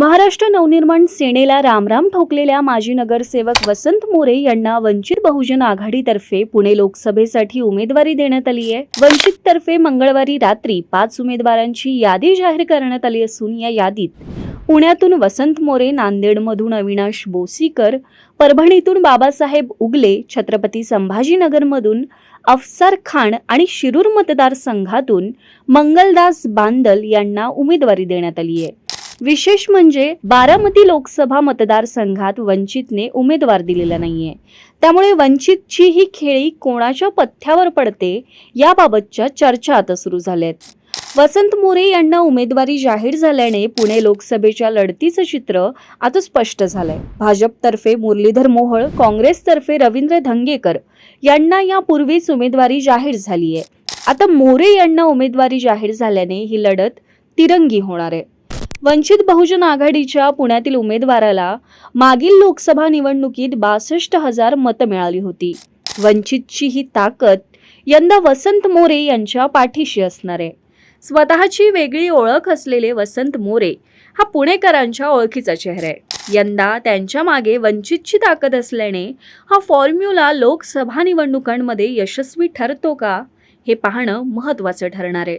महाराष्ट्र नवनिर्माण सेनेला रामराम ठोकलेल्या माजी नगरसेवक वसंत मोरे यांना वंचित बहुजन आघाडीतर्फे पुणे लोकसभेसाठी उमेदवारी देण्यात आली आहे. वंचित तर्फे मंगळवारी रात्री पाच उमेदवारांची यादी जाहीर करण्यात आली असून या यादीत पुण्यातून वसंत मोरे नांदेडमधून अविनाश बोसीकर परभणीतून बाबासाहेब उगले छत्रपती संभाजीनगरमधून अफसार खान आणि शिरूर मतदारसंघातून मंगलदास बांदल यांना उमेदवारी देण्यात आली आहे. विशेष म्हणजे बारामती लोकसभा मतदारसंघात वंचितने उमेदवार दिलेला नाहीये. त्यामुळे वंचितची ही खेळी कोणाच्या पथ्यावर पडते याबाबतच्या चर्चा आता सुरू झाल्यात. वसंत मोरे यांना उमेदवारी जाहीर झाल्याने पुणे लोकसभेच्या लढतीचं चित्र आता स्पष्ट झालंय. भाजपतर्फे मुरलीधर मोहोळ काँग्रेसतर्फे रवींद्र धंगेकर यांना यापूर्वीच उमेदवारी जाहीर झाली आहे आता मोरे यांना उमेदवारी जाहीर झाल्याने ही लढत तिरंगी होणार आहे. वंचित बहुजन आघाडीच्या पुण्यातील उमेदवाराला मागील लोकसभा निवडणुकीत बासष्ट हजार मतं मिळाली होती. वंचितची ही ताकद यंदा वसंत मोरे यांच्या पाठीशी असणार आहे. स्वतःची वेगळी ओळख असलेले वसंत मोरे हा पुणेकरांच्या ओळखीचा चेहरा आहे. यंदा त्यांच्या मागे वंचितची ताकद असल्याने हा फॉर्म्युला लोकसभा निवडणुकांमध्ये यशस्वी ठरतो का हे पाहणं महत्त्वाचं ठरणार आहे.